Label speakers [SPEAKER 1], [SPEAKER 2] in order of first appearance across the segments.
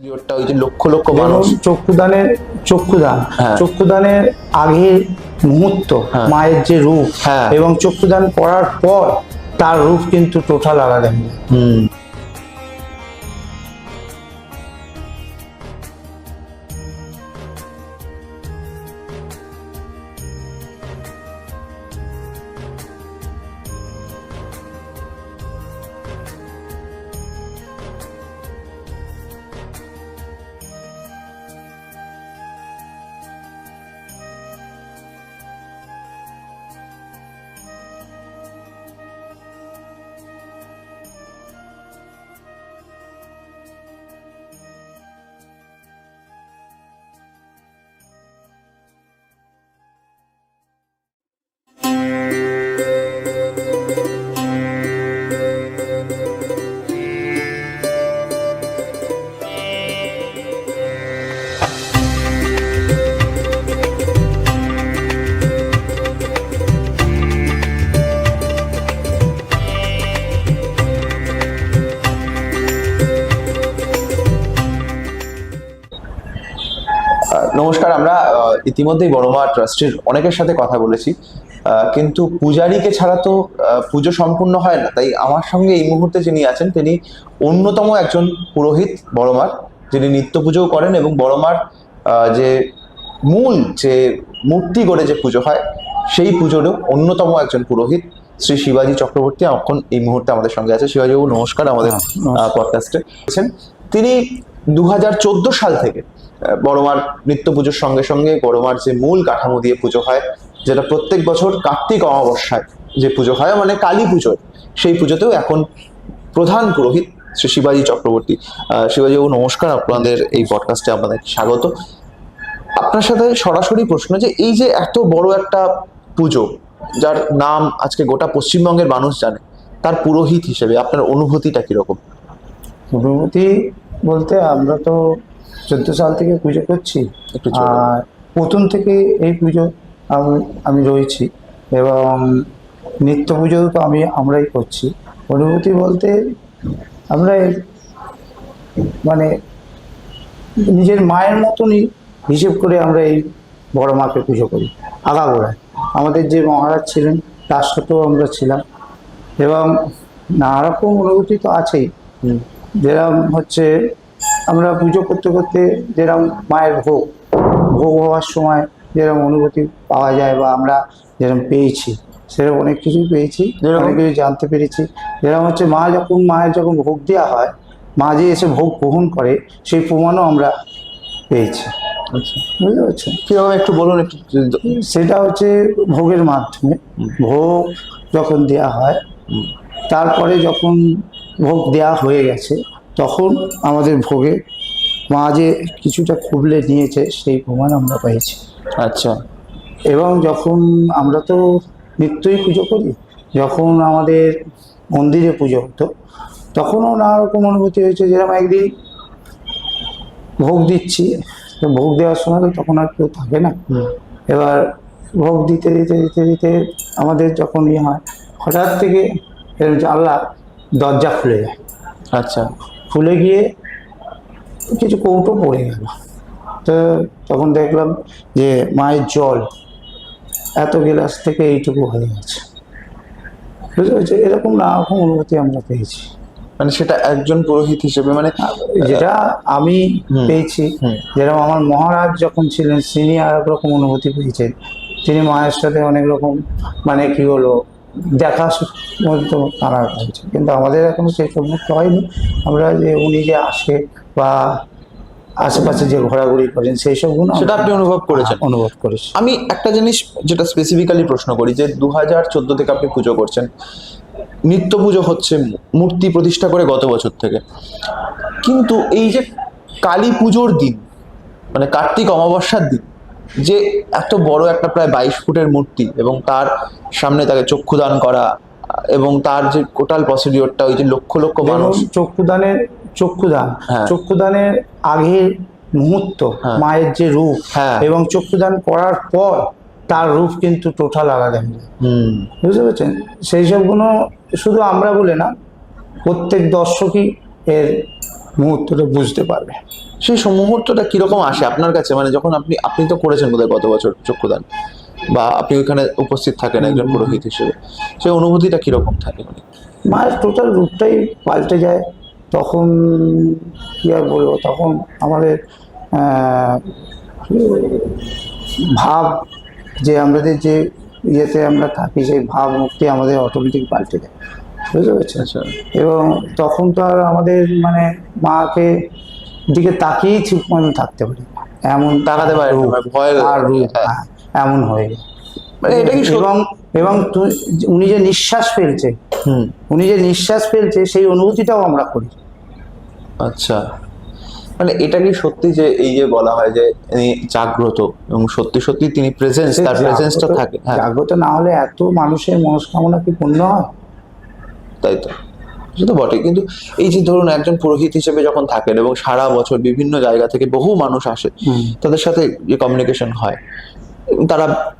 [SPEAKER 1] পিরিয়ডটা ওই যে লক্ষ লক্ষ
[SPEAKER 2] এবং
[SPEAKER 1] মানুষ
[SPEAKER 2] চক্ষুদানের চক্ষুদান
[SPEAKER 1] হ্যাঁ।
[SPEAKER 2] চক্ষুদানের আগে মুহূর্ত
[SPEAKER 1] হ্যাঁ।
[SPEAKER 2] মায়ের যে রূপ
[SPEAKER 1] হ্যাঁ।
[SPEAKER 2] এবং চক্ষুদান করার পর তার রূপ কিন্তু টোটাল আলাদা
[SPEAKER 1] ইতিমধ্যেই বড়মা ট্রাস্টের অনেকের সাথে কথা বলেছি। কিন্তু পূজারীকে ছাড়া তো পুজো সম্পূর্ণ হয় না। তাই আমার সঙ্গে এই মুহূর্তে যিনি আছেন তিনি অন্যতম একজন পুরোহিত বড়মার যিনি নিত্য পুজোও করেন এবং বড়মার যে মূল যে মূর্তি গড়ে যে পুজো হয় সেই পুজোরও অন্যতম একজন পুরোহিত শ্রী শিবাজি চক্রবর্তী এখন এই মুহূর্তে আমাদের সঙ্গে আছে। শিবাজিবাবু নমস্কার আমাদের। পডকাস্টে তিনি দু হাজার চোদ্দ সাল থেকে বড়মার নিত্য পুজোর সঙ্গে সঙ্গে বড়মার যে মূল কাঠামো দিয়ে পুজো হয়, যেটা প্রত্যেক বছর কার্তিক অমাবস্যায় যে পুজো হয় মানে কালী পুজোয়। সেই পুজোতেও এখন প্রধান পুরোহিত শ্রী শিবাজি চক্রবর্তী। শিবাজিবাবু, নমস্কার। আপনাদের এই পডকাস্টে আপনাদের স্বাগত। আপনার সাথে সরাসরি প্রশ্ন যে, এই যে এত বড় একটা পুজো, যার নাম আজকে গোটা পশ্চিমবঙ্গের মানুষ জানে, তার পুরোহিত হিসেবে আপনার অনুভূতিটা কীরকম?
[SPEAKER 2] অনুভূতি বলতে আমরা তো চোদ্দ সাল থেকে পুজো করছি।
[SPEAKER 1] একটু
[SPEAKER 2] আর প্রথম থেকে এই পুজো আমি আমি রয়েছি এবং নিত্য পুজো তো আমি আমরাই করছি। অনুভূতি বলতে আমরা মানে নিজের মায়ের মতনই হিসেব করে আমরা এই বড় মাকে পুজো করি। আগাগোড়ায় আমাদের যে মহারাজ ছিলেন তার সাথেও আমরা ছিলাম। এবং নানা রকম অনুভূতি তো আছেই। যেরকম হচ্ছে আমরা পুজো করতে করতে যেরকম মায়ের ভোগ ভোগ হওয়ার সময় যেরকম অনুভূতি পাওয়া যায় বা আমরা যেরকম পেয়েছি সেরকম অনেক কিছুই পেয়েছি
[SPEAKER 1] যেরকম?
[SPEAKER 2] অনেক কিছু জানতে পেরেছি। যেরকম হচ্ছে মা যখন মায়ের যখন ভোগ দেওয়া হয় মা যে এসে ভোগ গ্রহণ করে সেই প্রমাণও আমরা পেয়েছি। বুঝতে পারছেন?
[SPEAKER 1] কীভাবে একটু বলুন একটু।
[SPEAKER 2] সেটা হচ্ছে ভোগের মাধ্যমে। ভোগ যখন দেয়া হয় তারপরে যখন ভোগ দেয়া হয়ে গেছে তখন আমাদের ভোগে মা যে কিছুটা খুবলে নিয়েছে সেই প্রমাণ আমরা পেয়েছি
[SPEAKER 1] আচ্ছা।
[SPEAKER 2] এবং যখন আমরা তো নিত্যই পুজো করি যখন আমাদের মন্দিরে পুজো হতো তখনও নানা রকম অনুভূতি হয়েছে যেরকম একদিন ভোগ দিচ্ছি ভোগ দেওয়ার সময় তো তখন আর কেউ থাকে না। এবার ভোগ দিতে দিতে দিতে দিতে আমাদের যখন ইয়ে হয় হঠাৎ থেকে জানলা দরজা খুলে যায়
[SPEAKER 1] আচ্ছা।
[SPEAKER 2] খুলে গিয়ে কিছু কৌটো পড়ে গেল। তো তখন দেখলাম যে মায়ের জল এত গিলাস থেকে এইটুকু হয়ে গেছে। বুঝতে পারছি? এরকম নানারকম অনুভূতি আমরা পেয়েছি।
[SPEAKER 1] মানে সেটা একজন পুরোহিত হিসেবে মানে
[SPEAKER 2] যেটা আমি পেয়েছি। যেরকম আমার মহারাজ যখন ছিলেন তিনি আর এক রকম অনুভূতি পেয়েছেন। তিনি মায়ের সাথে অনেক রকম মানে কি হলো দেখা মধ্যে তারা হয়েছে। কিন্তু আমাদের এখনও সেই সম্মুখ হয়নি। আমরা যে উনি যে আসে বা আশেপাশে যে ঘোরাঘুরি করেন সেই সবগুলো
[SPEAKER 1] সেটা আপনি অনুভব করেছেন।
[SPEAKER 2] অনুভব করেছি।
[SPEAKER 1] আমি একটা জিনিস যেটা স্পেসিফিক্যালি প্রশ্ন করি যে দু হাজার চোদ্দ থেকে আপনি পুজো করছেন নিত্য পুজো হচ্ছে মূর্তি প্রতিষ্ঠা করে গত বছর থেকে। কিন্তু এই যে কালী পুজোর দিন মানে কার্তিক অমাবস্যার দিন যে এত বড় একটা প্রায় বাইশ ফুটের মূর্তি এবং তার সামনে তাকে চক্ষুদান করা এবং তার যে টোটাল প্রসিডিওরটা ওই যে লক্ষ লক্ষ মানুষ
[SPEAKER 2] চক্ষুদানের চক্ষুদান
[SPEAKER 1] হ্যাঁ।
[SPEAKER 2] চক্ষুদানের আগের মুহূর্ত
[SPEAKER 1] হ্যাঁ।
[SPEAKER 2] মায়ের যে রূপ
[SPEAKER 1] হ্যাঁ।
[SPEAKER 2] এবং চক্ষুদান করার পর তার রূপ কিন্তু টোটাল আলাদা হয়ে বুঝতে পেরেছেন সেই সবগুলো শুধু আমরা বলে না প্রত্যেক দর্শকই এর মুহূর্তটা বুঝতে পারবে
[SPEAKER 1] সেই মুহূর্তটা কীরকম আসে আপনার কাছে? মানে যখন আপনি আপনি তো করেছেন বোধহয় গত বছর চক্ষুদান বা আপনি ওইখানে উপস্থিত থাকেন একজন পুরোহিত হিসেবে সেই অনুভূতিটা কীরকম থাকে? মানে
[SPEAKER 2] মায়ের টোটাল রূপটাই পাল্টে যায়। তখন কি আর বলব? তখন আমাদের ভাব যে আমাদের যে ইয়েতে আমরা থাকি সেই ভাব মুক্তি আমাদের অটোমেটিক পাল্টে যায়। বুঝতে পেরেছেন?
[SPEAKER 1] আচ্ছা।
[SPEAKER 2] এবং তখন তো আর আমাদের মানে মাকে দিকে তাকিয়েই ঠিক মতো থাকতে পারি। এমন
[SPEAKER 1] তাকাতে পারে মানে ভয়
[SPEAKER 2] আর রূপ
[SPEAKER 1] হ্যাঁ।
[SPEAKER 2] এমন হয়ে
[SPEAKER 1] মানে
[SPEAKER 2] এবং এবং উনি যে নিঃশ্বাস ফেলছে
[SPEAKER 1] হুম।
[SPEAKER 2] উনি যে নিঃশ্বাস ফেলছে সেই অনুভূতিটাও আমরা করি।
[SPEAKER 1] আচ্ছা। মানে এটা কি সত্যি যে এই যে বলা হয় যে জাগ্রত এবং সত্যি সত্যি তিনি প্রেজেন্স তার প্রেজেন্সটা থাকে হ্যাঁ।
[SPEAKER 2] জাগ্রত না হলে এত মানুষের মনস্কামনা কি পূর্ণ হয়?
[SPEAKER 1] তাই তো। সে তো বটে কিন্তু এই যে ধরুন একজন পুরোহিত হিসেবে যখন থাকেন এবং সারা বছর বিভিন্ন জায়গা থেকে বহু মানুষ আসে তাদের সাথে যে কমিউনিকেশন হয় তারা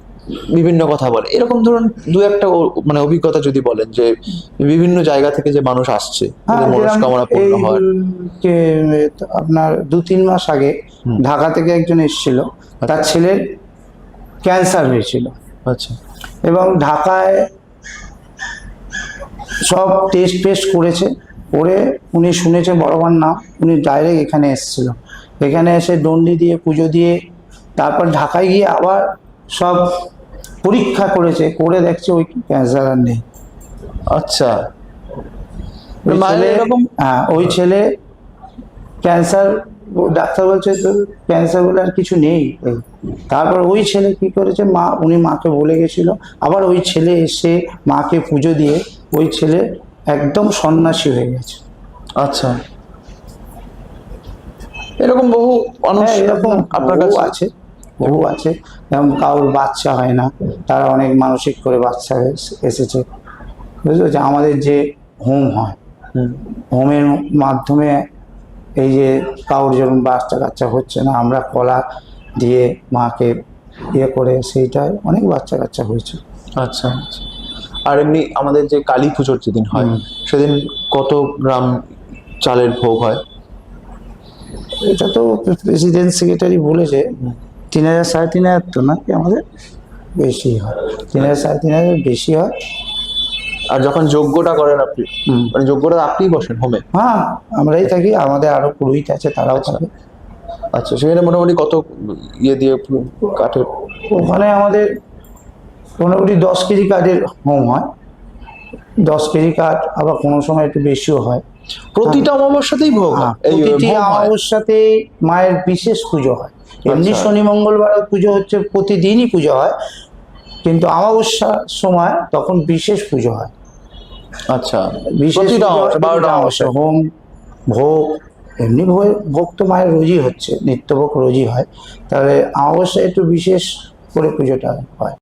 [SPEAKER 1] বিভিন্ন কথা বলে। এরকম ধরুন দু একটা মানে অভিজ্ঞতা যদি বলেন যে বিভিন্ন জায়গা থেকে যে মানুষ আসছে
[SPEAKER 2] হ্যাঁ,
[SPEAKER 1] মনস্কামনা পূর্ণ হয়।
[SPEAKER 2] যে আপনার দু তিন মাস আগে ঢাকা থেকে একজন এসেছিল তার ছেলের ক্যান্সার হয়েছিল।
[SPEAKER 1] আচ্ছা।
[SPEAKER 2] এবং ঢাকায় সব টেস্ট ফেস্ট করেছে করে উনি শুনেছে বড়বার নাম উনি ডাইরেক্ট এখানে এসেছিল। এখানে এসে দণ্ডি দিয়ে পুজো দিয়ে তারপর ঢাকায় গিয়ে আবার সব পরীক্ষা করেছে করে দেখছে ওই ক্যান্সার আর নেই।
[SPEAKER 1] আচ্ছা। এরকম
[SPEAKER 2] হ্যাঁ ওই ছেলে ক্যান্সার ডাক্তার বলছে তো ক্যান্সার বলে আর কিছু নেই। তারপর ওই ছেলে কি করেছে মা উনি মাকে বলে গেছিল। আবার ওই ছেলে এসে মাকে পুজো দিয়ে ওই ছেলে একদম সন্ন্যাসী হয়ে গেছে।
[SPEAKER 1] আচ্ছা। এরকম বহু মানুষ
[SPEAKER 2] হ্যাঁ এরকম
[SPEAKER 1] আপনার কাছে
[SPEAKER 2] আছে। বহু আছে। যেমন কারোর বাচ্চা হয় না তারা অনেক মানসিক করে বাচ্চা এস- এসেছে। বুঝতে পারছি আমাদের যে হোম হয় হোমের মাধ্যমে এই যে কাউর যেমন বাচ্চা কাচ্চা হচ্ছে না আমরা কলা দিয়ে মাকে ইয়ে করে সেইটায় অনেক বাচ্চা কাচ্চা হয়েছে।
[SPEAKER 1] আচ্ছা আচ্ছা। আর এমনি আমাদের যে কালী পুজোর যেদিন হয় সেদিন কত গ্রাম চালের ভোগ হয়?
[SPEAKER 2] এটা তো প্রেসিডেন্ট সেক্রেটারি বলেছে তিন হাজার সাড়ে তিন হাজার তো নাকি আমাদের? বেশি হয়। তিন হাজার সাড়ে তিন হাজার বেশি হয়।
[SPEAKER 1] আর যখন যজ্ঞটা করেন আপনি মানে যজ্ঞটা আপনিই বসেন হোমে?
[SPEAKER 2] হ্যাঁ আমরাই থাকি আমাদের আরও পুরোহিত আছে তারাও থাকে।
[SPEAKER 1] আচ্ছা সেখানে মোটামুটি কত ইয়ে দিয়ে কাঠের
[SPEAKER 2] ওখানে আমাদের মোটামুটি দশ কেজি কাঠের হোম হয়। দশ কেজি কাঠ আবার কোনো সময় একটু বেশিও হয়।
[SPEAKER 1] প্রতিটা অমাবস্যাতেই ভোগ হয়?
[SPEAKER 2] হ্যাঁ, প্রতিটি
[SPEAKER 1] হয়।
[SPEAKER 2] অমাবস্যাতে মায়ের বিশেষ পুজো হয়। এমনি
[SPEAKER 1] আচ্ছা।
[SPEAKER 2] শনি মঙ্গলবার পুজো হচ্ছে প্রতিদিনই পুজো হয়। কিন্তু অমাবস্যার সময় তখন বিশেষ পুজো হয়।
[SPEAKER 1] আচ্ছা।
[SPEAKER 2] বিশেষ হয়,
[SPEAKER 1] অমাবস্যা, বারোটা অমাবস্যা
[SPEAKER 2] অমাবস্যা, হোম ভোগ এমনি ভোগ ভোগ তো মায়ের রোজই হচ্ছে নিত্যভোগ রোজই হয়। তাহলে অমাবস্যায় একটু বিশেষ করে পুজোটা হয়।